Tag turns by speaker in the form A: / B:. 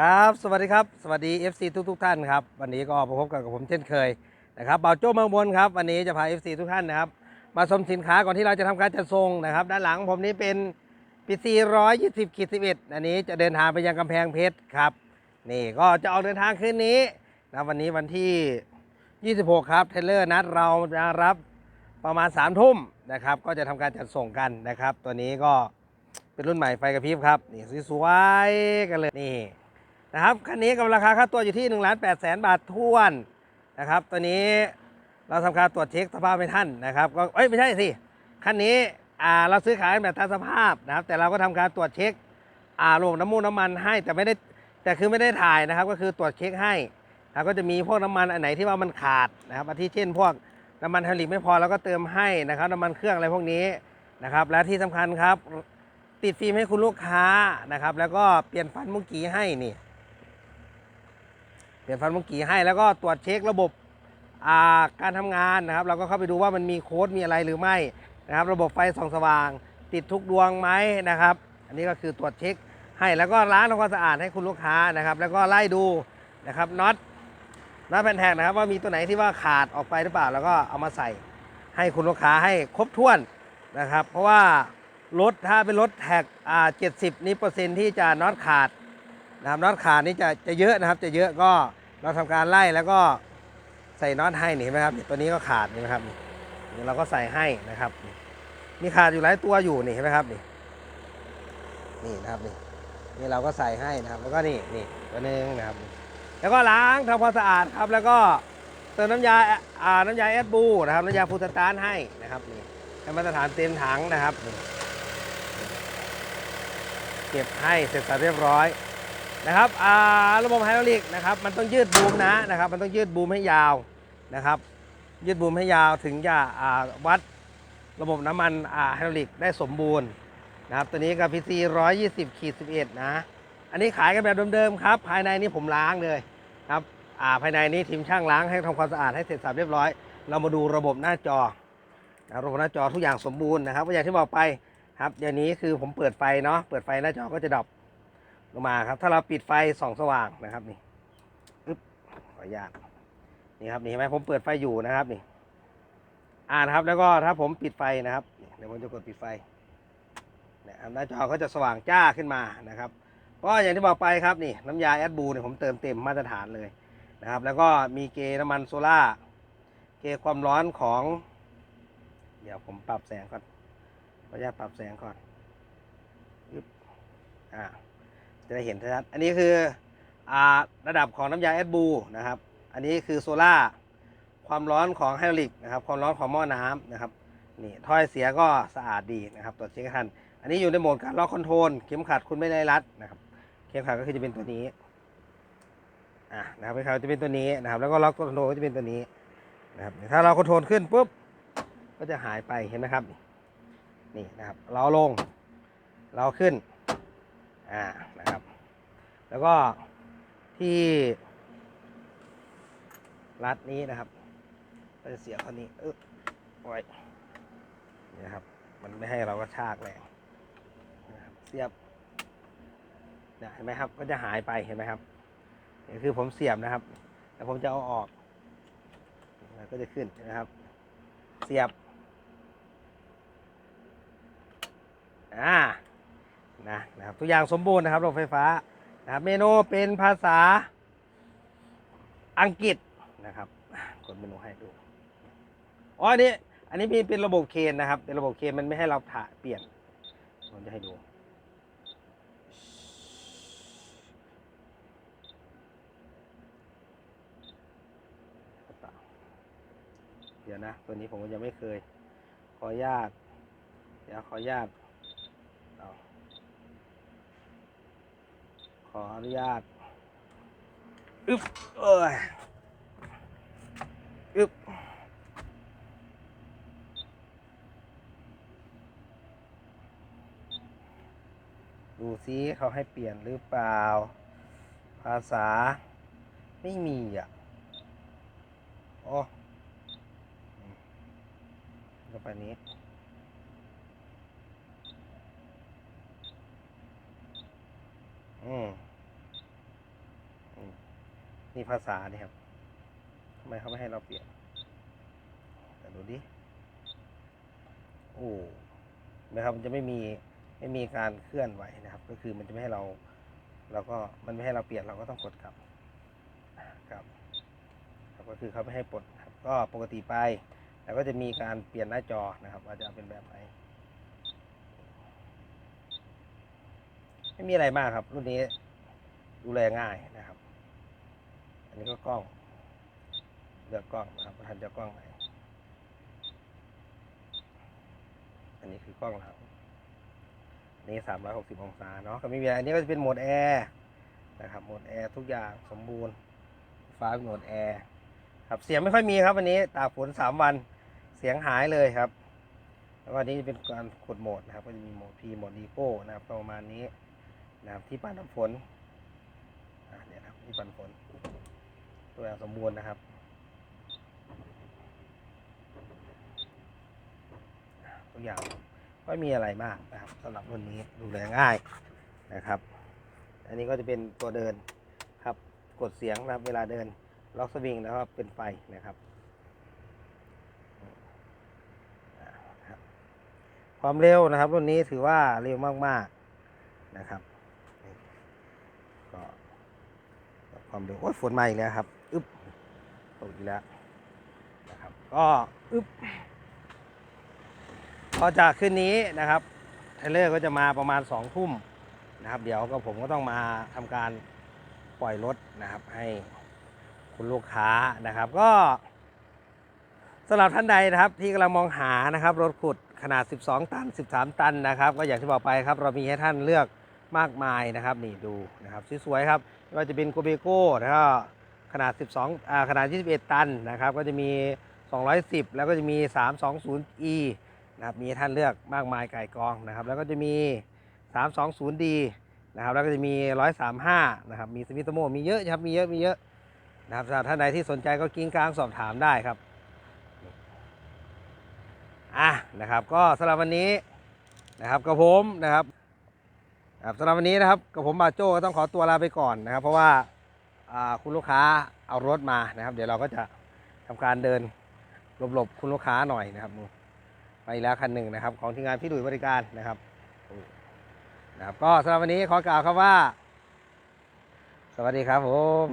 A: ครับสวัสดีครับสวัสดี FC ทุกทุกท่านครับวันนี้ก็มาพบกับผมเช่นเคยนะครับเบ่าโจ้เมืองบนครับวันนี้จะพา FC ทุกท่านนะครับมาชมสินค้าก่อนที่เราจะทำการจัดส่งนะครับ ด้านหลังผมนี้เป็น PC 120ขีด11อันนี้จะเดินทางไปยังกำแพงเพชรครับนี่ก็จะออกเดินทางคืนนี้นะวันนี้วันที่ 26 ครับเทเลอร์นัดเราจะรับประมาณ3ทุ่มนะครับก็จะทำการจัดส่งกันนะครับ ตัวนี้ก็เป็นรุ่นใหม่ไฟกระพริบครับนี่สวยๆกันเลยนี่ นะครับคันนี้กับราคาค่าตัวอยู่ที่1นึ่งล้านแปดแสนบาทท้วนนะครับตัวนี้เราทำการตรวจเช็คสภาพให้ท่านนะครับก็เอ้ยไม่ใช่สิคันนี้เราซื้อขายแบบตามสภาพนะครับ แต่เราก็ทำการตรวจเช็คระบบน้ำมูกน้ำมันให้แต่ไม่ได้แต่คือไม่ได้ถ่ายนะครับ ก็คือตรวจเช็คให้แล้วก็จะมีพวกน้ำมันอันไหนที่ว่ามันขาดนะครับอาทิเช่น พวกน้ำมันไฮดรอลิกไม่พอเราก็เติมให้นะครับน้ำมันเครื่องอะไรพวกนี้นะครับ และที่สำคัญครับ ติดฟิล์มให้คุณลูกค้านะครับ แล้วก็เปลี่ยนฟันเมุกี้ให้นี่ ลี่ยนฟันเมื่อกี้ให้แล้วก็ตรวจเช็คระบบาการทำงานนะครับ เราก็เข้าไปดูว่ามันมีโค้ดมีอะไรหรือไม่นะครับ ระบบไฟส่องสว่าง ติดทุกดวงไหมนะครับ อันนี้ก็คือตรวจเช็คให้แล้วก็ล้างทำความสะอาดให้คุณลูกค้านะครับ แล้วก็ไล่ดูนะครับน็อตน็อตแผ่นแท็กนะครับ ว่ามีตัวไหนที่ว่าขาดออกไปหรือเปล่า แล้วก็เอามาใส่ให้คุณลูกค้าให้ครบถ้วนนะครับ เพราะว่ารถถ้าเป็นรถแท็กอ่าเจ็ดสิบนี่เปอร์เซ็นที่จะน็อตขาดนะครับน็อตขาดนี่จะจะเยอะนะครับ จะเยอะก็ เราทำการไล่แล้วก็ใส่น็อตให้นี่เห็นไหมครับตัวนี้ก็ขาดนี่นะครับนี่เราก็ใส่ให้นะครับ มีขาดอยู่หลายตัวอยู่นี่เห็นไหมครับนี่นี่นะครับนี่นี่เราก็ใส่ให้นะครับ แล้วก็นี่นี่ตัวนึงนะครับ แล้วก็ล้างทำความสะอาดครับ แล้วก็เติมน้ำยาอ่าน้ำยาแอดบูนะครับน้ำยาฟูสตาร์ให้นะครับนี่ให้มาตรฐานเต็มถังนะครับเก็บให้เสร็จสับเรียบร้อย นะครับระบบไฮดรอลิกนะครับมันต้องยืดบูมนะนะครับ มันต้องยืดบูมให้ยาวนะครับ ยืดบูมให้ยาวถึงจะวัดระบบน้ำมันไฮดรอลิกได้สมบูรณ์นะครับตัวนี้กับ PC 120ขีด11นะ อันนี้ขายกันแบบเดิมๆครับ ภายในนี้ผมล้างเลยครับาภายในนี้ทีมช่างล้างให้ทำความสะอาดให้เสร็จสับเรียบร้อย เรามาดูระบบหน้าจอนะระบบหน้าจอทุกอย่างสมบูรณ์นะครับอย่างที่บอกไปครับเดี๋ยวนี้คือผมเปิดไฟเนาะเปิดไฟหน้าจอก็จะดับ ลงมาครับ ถ้าเราปิดไฟส่องสว่างนะครับนี่อึ๊บขออนุญาตนี่ครับนี่เห็นไหมผมเปิดไฟอยู่นะครับนี่ อ่านครับแล้วก็ถ้าผมปิดไฟนะครับเดี๋ยวผมจะกดปิดไฟนี่ยครับหน้าจอก็จะสว่างจ้าขึ้นมานะครับก็อย่างที่บอกไปครับนี่น้ำยาแอดบูเนี่ยผมเติมเต็มมาตรฐานเลยนะครับ แล้วก็มีเกน้ำมันโซล่าเกความร้อนของ เดี๋ยวผมปรับแสงก่อนขออนุญาตปรับแสงก่อนอึ๊บอ่า จะได้เห็นชัดอันนี้คืออระดับของน้ำยาแอดบูนะครับ อันนี้คือโซล่าความร้อนของไฮดรอลิกนะครับ ความร้อนของหม้อน้ำนะครับนี่ถ้อยเสียก็สะอาดดีนะครับตรวจเช็คทัน อันนี้อยู่ในโหมดการล็อกคอนโทรลเข็มขัดคุณไม่ได้รัดนะครับ เข็มขัดก็คือจะเป็นตัวนี้อะนะครับเข็มขัดจะเป็นตัวนี้นะครับ แล้วก็ล็อกคอนโทรลก็จะเป็นตัวนี้นะครับถ้าเราคอนโทรลขึ้นปุ๊บก็จะหายไปเห็นไหมครับ นี่นะครับ เราลง เราขึ้นอ่านะครับ แล้วก็ที่รัดนี้นะครับก็จะเสียบเท่านี้เออไว้นี่นะครับ มันไม่ให้เราก็ชากแรงเสียบเห็นไหมครับ ก็จะหายไปเห็นไหมครับนี่คือผมเสียบนะครับแล้วผมจะเอาออกแล้วก็จะขึ้นนะครับ เสียบอ่านะนะครับ ทุกอย่างสมบูรณ์นะครับระบบไฟฟ้า นะครับเมนูเป็นภาษาอังกฤษนะครับกดเมนูให้ดูอ๋ออันนี้อันนี้มีเป็นระบบเคนนะครับ เป็นระบบเคนมันไม่ให้เราถ่ายเปลี่ยนผมจะให้ดูเดี๋ยวนะ ตัวนี้ผมก็ยังไม่เคย ขออนุญาต เดี๋ยวขออนุญาต เอา ขออนุญาตอึ๊บเอ้ยอึ๊บดูซิเขาให้เปลี่ยนหรือเปล่า ภาษาไม่มีอะโอ้อืมก็ไปนี้ อืม นี่ภาษานี่ครับทำไมเขาไม่ให้เราเปลี่ยนแต่ดูดิโอ้นไหมครับมันจะไม่มีไม่มีการเคลื่อนไหวนะครับ ก็คือมันจะไม่ให้เราเราก็มันไม่ให้เราเปลี่ยนเราก็ต้องกดกลับครับครับก็คือเขาไม่ให้ปลดครับก็ปกติไป แล้วก็จะมีการเปลี่ยนหน้าจอนะครับว่าจะเป็นแบบไหนไม่มีอะไรมากครับ รุ่นนี้ดูแลง่ายนะ อันนี้ก็กล้องเลือกกล้องนะครับว่าท่านจะกล้องไหนอันนี้คือกล้องหลังอันนี้ 360 องศาเนาะก็ไม่มีอะไรอันนี้ก็จะเป็นโหมดแอร์นะครับโหมดแอร์ทุกอย่างสมบูรณ์ฟ้าโหมดแอร์ครับเสียงไม่ค่อยมีครับวันนี้ตากฝน3 วันเสียงหายเลยครับแล้วก็อันนี้จะเป็นการกดโหมดนะครับ ก็จะมีโหมด P โหมด Eco นะครับประมาณนี้นะครับที่ปัดน้ำฝนอ่าเนี่ยนะครับที่ปัดฝน ตัวอย่างสมบูรณ์นะครับทุกอย่างไม่มีอะไรมากนะครับสำหรับรุ่นนี้ดูแลง่ายนะครับ อันนี้ก็จะเป็นตัวเดินครับกดเสียงนะครับเวลาเดินล็อกสวิงแล้วก็เป็นไฟนะครับความเร็วนะครับ รุ่นนี้ถือว่าเร็วมาก ๆนะครับก็ความเร็วโอ้ยฝนมาอีกแล้วครับ ตกอีกแล้วนะครับก็อึ๊บพอจากคืนนี้นะครับเทเลอร์ก็จะมาประมาณ2องทุ่มนะครับ เดี๋ยวก็ผมก็ต้องมาทำการปล่อยรถนะครับ ให้คุณลูกค้านะครับ ก็สำหรับท่านใดนะครับ ที่กำลังมองหานะครับ รถขุดขนาด 12 ตัน 13 ตันนะครับ ก็อย่างที่บอกไปครับ เรามีให้ท่านเลือกมากมายนะครับ นี่ดูนะครับสวยๆครับไม่ว่าจะเป็นโกเบโก้แล้วก็ ขนาด 12อ่าขนาด 21 ตันนะครับ ก็จะมี 210 แล้วก็จะมี 320e นะครับ มีท่านเลือกมากมายไก่กองนะครับ แล้วก็จะมี 320D นะครับ แล้วก็จะมี 135 นะครับ มีสวิตโมมีเยอะครับ มีเยอะ มีเยอะนะครับสำหรับท่านใดที่สนใจก็กิ้งกลางสอบถามได้ครับ อะ นะครับ ก็สำหรับวันนี้นะครับกับผมนะครับสำหรับวันนี้นะครับกับผมบาโจ้ก็ต้องขอตัวลาไปก่อนนะครับ เพราะว่า คุณลูกค้าเอารถมานะครับ เดี๋ยวเราก็จะทำการเดินหลบๆคุณลูกค้าหน่อยนะครับไปแล้วคันหนึ่งนะครับ ของทีมงานพี่ดุยบริการนะครับนะครับ ก็สำหรับวันนี้ขอกล่าวครับว่า สวัสดีครับผม